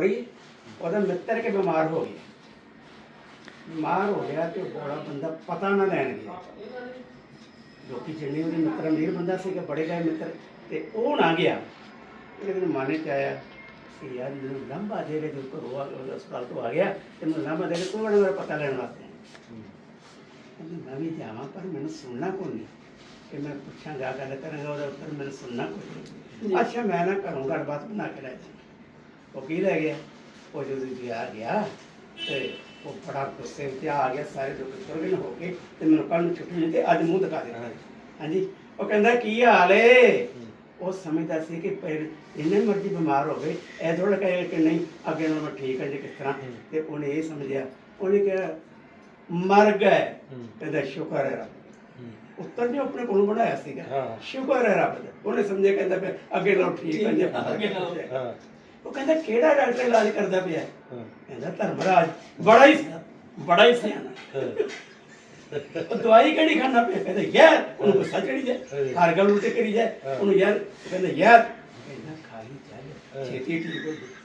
ਰਹੀ ਉਹਦਾ ਮਿੱਤਰ ਕੇ ਬਿਮਾਰ ਹੋ ਗਿਆ? ਬਿਮਾਰ ਹੋ ਗਿਆ ਤੇ ਬੋਲਾ ਬੰਦਾ ਪਤਾ ਨਾ ਲੈਣ ਗਿਆ। ਲੋਕੀ ਜਿੰਨੇ ਉਹਦੇ ਮਿੱਤਰ ਅਮੀਰ ਬੰਦਾ ਸੀਗਾ ਬੜੇ ਗਏ ਮਿੱਤਰ ਤੇ ਉਹ ਨਾ ਗਿਆ। ਇੱਕ ਦਿਨ ਮਨ ਚ ਆਇਆ ਕਿ ਯਾਰ ਜਦੋਂ ਲੰਬਾ ਦੇ ਦੇ ਘਰੋਂ ਆ ਉਹ ਹਸਪਤਾਲ ਤੋਂ ਆ ਗਿਆ ਤੇ ਮੈਨੂੰ ਲੰਬਾ ਦੇ ਕੇ ਕੋਣ ਮੇਰਾ ਪਤਾ ਲੈਣ ਵਾਸਤੇ? ਮੈਂ ਵੀ ਜਾਵਾਂ ਪਰ ਮੈਨੂੰ ਸੁਣਨਾ ਕੋਈ ਨਹੀਂ। ਕਿ ਮੈਂ ਪੁੱਛਾਂਗਾ ਗੱਲ ਕਰਾਂਗਾ ਉਹਦਾ ਉੱਤਰ ਮੈਨੂੰ ਸੁਣਨਾ ਕੋਈ ਨਹੀਂ। ਅੱਛਾ ਮੈਂ ਨਾ ਘਰੋਂ ਗੱਲਬਾਤ ਬਣਾ ਕੇ ਲੈ ਜਾਵਾਂ ਉਹ ਕੀ ਲੈ ਗਿਆ? ਉਹ ਜਦੋਂ ਜੀ ਆ ਗਿਆ ਤੇ ਉਹ ਬੜਾ ਗੁੱਸੇ ਵਿੱਚ ਆ ਗਿਆ ਸਾਰੇ ਲੋਕ ਸੁਰਗਨ ਹੋ ਕੇ ਤੇ ਮੈਨੂੰ ਕੱਲ ਨੂੰ ਛੁੱਟੀ ਨਹੀਂ ਤੇ ਅੱਜ ਮੂੰਹ ਦਿਖਾ ਦੇ ਹਾਂਜੀ। ਉਹ ਕਹਿੰਦਾ ਕੀ ਹਾਲ ਏ? ਉਹ ਸਮਝਦਾ ਸੀ ਕਿ ਪਰ ਜਿੰਨੇ ਮਰਜ਼ੀ ਬਿਮਾਰ ਹੋਵੇ ਇਹ ਥੋੜਾ ਕਹੇ ਕਿ ਨਹੀਂ ਅੱਗੇ ਨਾਲ ਮੈਂ ਠੀਕ ਹਾਂ ਜੀ ਕਿਸ ਤਰ੍ਹਾਂ। ਤੇ ਉਹਨੇ ਇਹ ਸਮਝਿਆ। ਉਹਨੇ ਕਿਹਾ ਮਰ ਗਏ। ਕਹਿੰਦਾ ਸ਼ੁਕਰ ਹੈ ਰੱਬ ਉੱਤਰ ਨੇ ਆਪਣੇ ਕੋਲੋਂ ਬਣਾਇਆ ਸੀਗਾ। ਸ਼ੁਕਰ ਹੈ ਰੱਬ ਦਾ। ਉਹਨੇ ਸਮਝਿਆ ਕਹਿੰਦਾ ਅੱਗੇ ਨਾਲ ਠੀਕ ਹਾਂ ਜੀ ਅੱਗੇ ਨਾਲ ਹਾਂ। ਉਹ ਕਹਿੰਦਾ ਕਿਹੜਾ ਡਾਕਟਰ ਇਲਾਜ ਕਰਦਾ ਪਿਆ? ਕਹਿੰਦਾ ਧਰਮਰਾਜ। ਬੜਾ ਹੀ ਬੜਾ ਹੀ ਸਿਆਣਾ। ਉਹ ਦਵਾਈ ਕਿਹੜੀ ਖਾਣਾ ਪਿਆ? ਕਹਿੰਦਾ ਯਾਰ ਉਹਨੂੰ ਗੁੱਸਾ ਚੜੀ ਜਾਏ। ਹਰ ਗੱਲ ਉਲਟੇ ਕਰੀ ਜਾਏ। ਉਹਨੂੰ ਯਾਰ ਕਹਿੰਦਾ ਯਾਰ ਕਹਿੰਦਾ ਖਾਲੀ ਚੱਲ। ਛੇਤੀ ਠੀਕ ਹੋ ਜਾਊ।